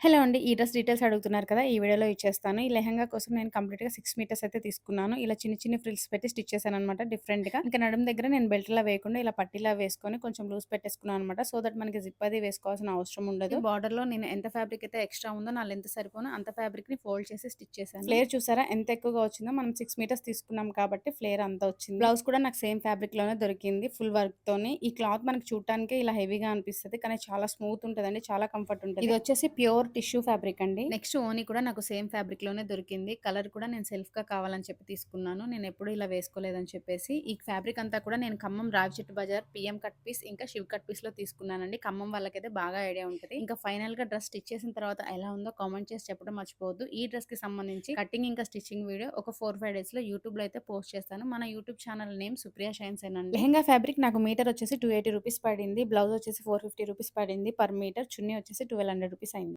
Hello అండి. ఈ dress details అడుగుతున్నారు కదా! ఈ వీడియోలో ఇచ్చేస్తాను. ఈ లెహెంగా కోసం నేను కంప్లీట్‌గా 6 మీటర్స్ అయితే తీసుకున్నాను. ఇలా చిన్ని చిన్ని ఫ్రిల్స్ పెట్టి స్టిచ్ చేశాననమాట డిఫరెంట్‌గా. ఇంకా నడుము దగ్గర నేను బెల్ట్‌లా వేయకుండా ఇలా పట్టీలా వేసుకొని కొంచెం లూజ్ పెట్టేసుకున్నాను అనమాట. సో దట్ మనకి జిప్ అది వేసుకోవాల్సిన అవసరం ఉండదు. బార్డర్‌లో నేను ఎంత ఫ్యాబ్రిక్ అయితే ఎక్స్ట్రా ఉందో నా లెంత్ సరిపోను అంత ఫ్యాబ్రిక్‌ని ఫోల్డ్ చేసి స్టిచ్ చేశాను. ఫ్లేర్ చూసారా ఎంత ఎక్కువగా వచ్చిందో మనం 6 మీటర్స్ తీసుకున్నాం కాబట్టి ఫ్లేర్ అంత వచ్చింది. బ్లౌజ్ కూడా నాకు సేమ్ ఫ్యాబ్రిక్‌లోనే దొరికింది ఫుల్ వర్క్‌తోని. ఈ క్లాత్ మనకి చూడటానికే ఇలా హెవీగా అనిపిస్తది. కానీ చాలా స్మూత్ ఉంటదండి. చాలా కంఫర్ట్ ఉంటది. ఇది వచ్చేసి ప్యూర్ టిష్యూ ఫ్యాబ్రిక్ అండి. నెక్స్ట్ ఓనీ కూడా నాకు సేమ్ ఫ్యాబ్రిక్లోనే దొరికింది. కలర్ కూడా నేను సెల్ఫ్గా కావాలని చెప్పి తీసుకున్నాను. నేను ఎప్పుడు ఇలా వేసుకోలేదని చెప్పేసి. ఈ ఫ్యాబ్రిక్ అంతా కూడా నేను ఖమ్మం రావి చెట్టు బజార్ పిఎం కట్ పీస్ ఇంకా శివ్ కట్ పీస్లో తీసుకున్నానండి. ఖమ్మం వాళ్ళకైతే బాగా ఐడియా ఉంటది. ఇంకా ఫైనల్గా డ్రెస్ స్టిచ్ చేసిన తర్వాత ఎలా ఉందో కామెంట్ చేసి చెప్పడం మర్చిపోవద్దు. ఈ డ్రెస్కి సంబంధించి కటింగ్ ఇంకా స్టిచ్చింగ్ వీడియో ఒక ఫోర్ ఫైవ్ డేస్లో యూట్యూబ్లో అయితే పోస్ట్ చేస్తాను. మన YouTube channel name Supriya shines అండి. లెహంగా ఫ్యాబ్రిక్ నాకు మీటర్ వచ్చేసి టూ ఎయిటీ రూపీస్ పడింది. బ్లౌజ్ వచ్చేసి ఫోర్ ఫిఫ్టీ రూపీస్ పడింది పర్ మీటర్. చున్నీ వచ్చేసి ట్వెల్వ్ హండ్రెడ్ రూపీస్ అయింది.